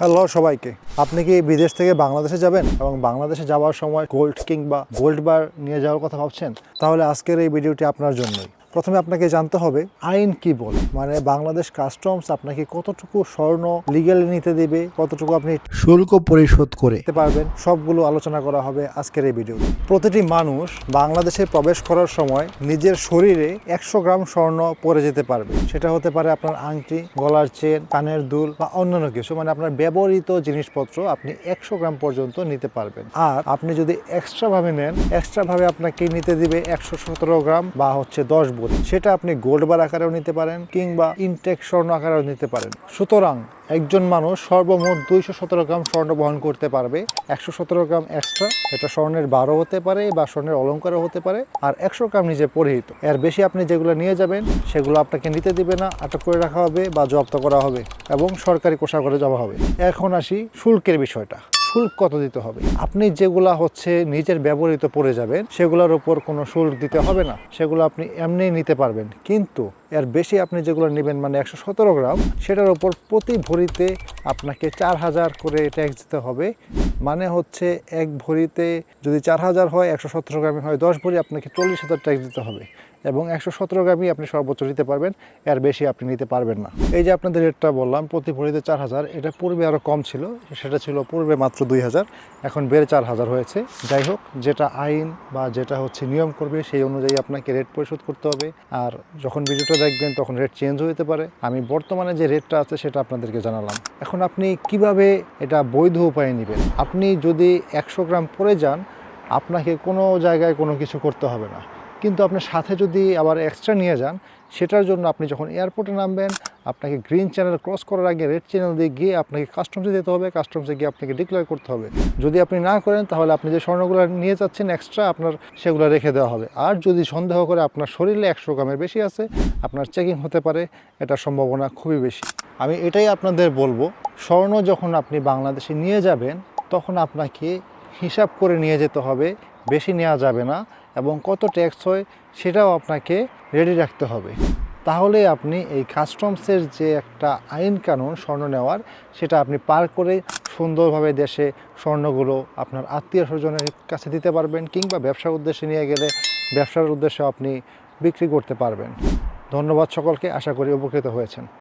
Hello সবাইকে। আপনি কি বিদেশ থেকে বাংলাদেশে যাবেন এবং বাংলাদেশে যাওয়ার সময় গোল্ড কিংবা গোল্ড বার নিয়ে যাওয়ার কথা ভাবছেন? তাহলে আজকের এই ভিডিওটি আপনার জন্যই। প্রথমে আপনাকে জানতে হবে আইন কি বলে? মানে বাংলাদেশ কাস্টমস আপনাকে কতটুকু স্বর্ণ লিগালি নিতে দেবে কতটুকু আপনি শুল্ক পরিশোধ করে। পারবেন সবগুলো আলোচনা করা হবে আজকের এই ভিডিও প্রতিটি মানুষ বাংলাদেশে প্রবেশ করার সময় নিজের শরীরে একশো গ্রাম স্বর্ণ পরে যেতে পারবে। সেটা হতে পারে আপনার আংটি গলার চেন কানের দুল বা অন্যান্য কিছু। মানে আপনার ব্যবহৃত জিনিসপত্র আপনি একশো গ্রাম পর্যন্ত নিতে পারবেন। আর আপনি যদি এক্সট্রা ভাবে নেন এক্সট্রা ভাবে আপনাকে নিতে দিবে একশো সতেরো গ্রাম বা হচ্ছে দশ ভরি সেটা আপনি গোল্ড বার আকারেও নিতে পারেন কিংবা ইনটেক স্বর্ণ আকারেও নিতে পারেন। সুতরাং একজন মানুষ সর্বমোট দুইশো সতেরো গ্রাম স্বর্ণ বহন করতে পারবে। একশো সতেরো গ্রাম এক্সট্রা এটা স্বর্ণের বারো হতে পারে বা স্বর্ণের অলঙ্কারও হতে পারে, আর একশো গ্রাম নিজে পরিহিত। এর বেশি আপনি যেগুলো নিয়ে যাবেন, সেগুলো আপনাকে নিতে দিবে না, আটক করে রাখা হবে বা জব্দ করা হবে এবং সরকারি কোষাগারে জমা হবে। এখন আসি শুল্কের বিষয়টা। শুল্ক কত দিতে হবে? আপনি যেগুলা হচ্ছে নিজের ব্যবহৃত পড়ে যাবেন, সেগুলোর উপর কোনো শুল্ক দিতে হবে না। সেগুলো আপনি এমনি নিতে পারবেন। কিন্তু এর বেশি আপনি যেগুলো নেবেন মানে একশো সতেরো গ্রাম, সেটার উপর প্রতি ভরিতে আপনাকে চার হাজার করে ট্যাক্স দিতে হবে। মানে হচ্ছে এক ভরিতে যদি চার হাজার হয়, একশো সতেরো গ্রামে হয়, দশ ভরি আপনাকে চল্লিশ হাজার ট্যাক্স দিতে হবে। এবং একশো সতেরো গ্রামই আপনি সর্বোচ্চ নিতে পারবেন, এর বেশি আপনি নিতে পারবেন না। এই যে আপনাদের রেটটা বললাম, প্রতি ভরিতে চার হাজার, এটা পূর্বে আরও কম ছিল, সেটা ছিল পূর্বে মাত্র দুই হাজার, এখন বেড়ে চার হাজার হয়েছে। যাই হোক, যেটা আইন বা যেটা হচ্ছে নিয়ম করবে, সেই অনুযায়ী আপনাকে রেট পরিশোধ করতে হবে। আর যখন ভিডিওটা দেখবেন তখন রেট চেঞ্জ হতে পারে। আমি বর্তমানে যে রেটটা আছে সেটা আপনাদেরকে জানালাম। এখন আপনি কীভাবে এটা বৈধ উপায়ে নেবেন? আপনি যদি একশো গ্রাম পরে যান, আপনাকে কোনো জায়গায় কোনো কিছু করতে হবে না। কিন্তু আপনার সাথে যদি আবার এক্সট্রা নিয়ে যান, সেটার জন্য আপনি যখন এয়ারপোর্টে নামবেন, আপনাকে গ্রিন চ্যানেল ক্রস করার আগে রেড চ্যানেল দিয়ে গিয়ে আপনাকে কাস্টমসে যেতে হবে কাস্টমসে গিয়ে আপনাকে ডিক্লেয়ার করতে হবে। যদি আপনি না করেন, তাহলে আপনি যে স্বর্ণগুলো নিয়ে যাচ্ছেন এক্সট্রা আপনার সেগুলো রেখে দেওয়া হবে। আর যদি সন্দেহ করে আপনার শরীরে একশো গ্রামের বেশি আছে, আপনার চেকিং হতে পারে, এটার সম্ভাবনা খুবই বেশি। আমি এটাই আপনাদের বলব, স্বর্ণ যখন আপনি বাংলাদেশে নিয়ে যাবেন, তখন আপনাকে হিসাব করে নিয়ে যেতে হবে, বেশি নেওয়া যাবে না এবং কত ট্যাক্স হয় সেটাও আপনাকে রেডি রাখতে হবে। তাহলে আপনি এই কাস্টমসের যে একটা আইন কানুন স্বর্ণ নেওয়ার, সেটা আপনি পার করে সুন্দরভাবে দেশে স্বর্ণগুলো আপনার আত্মীয় স্বজনের কাছে দিতে পারবেন কিংবা ব্যবসার উদ্দেশ্যে নিয়ে গেলে ব্যবসার উদ্দেশ্যে আপনি বিক্রি করতে পারবেন। ধন্যবাদ সকলকে, আশা করি উপকৃত হয়েছেন।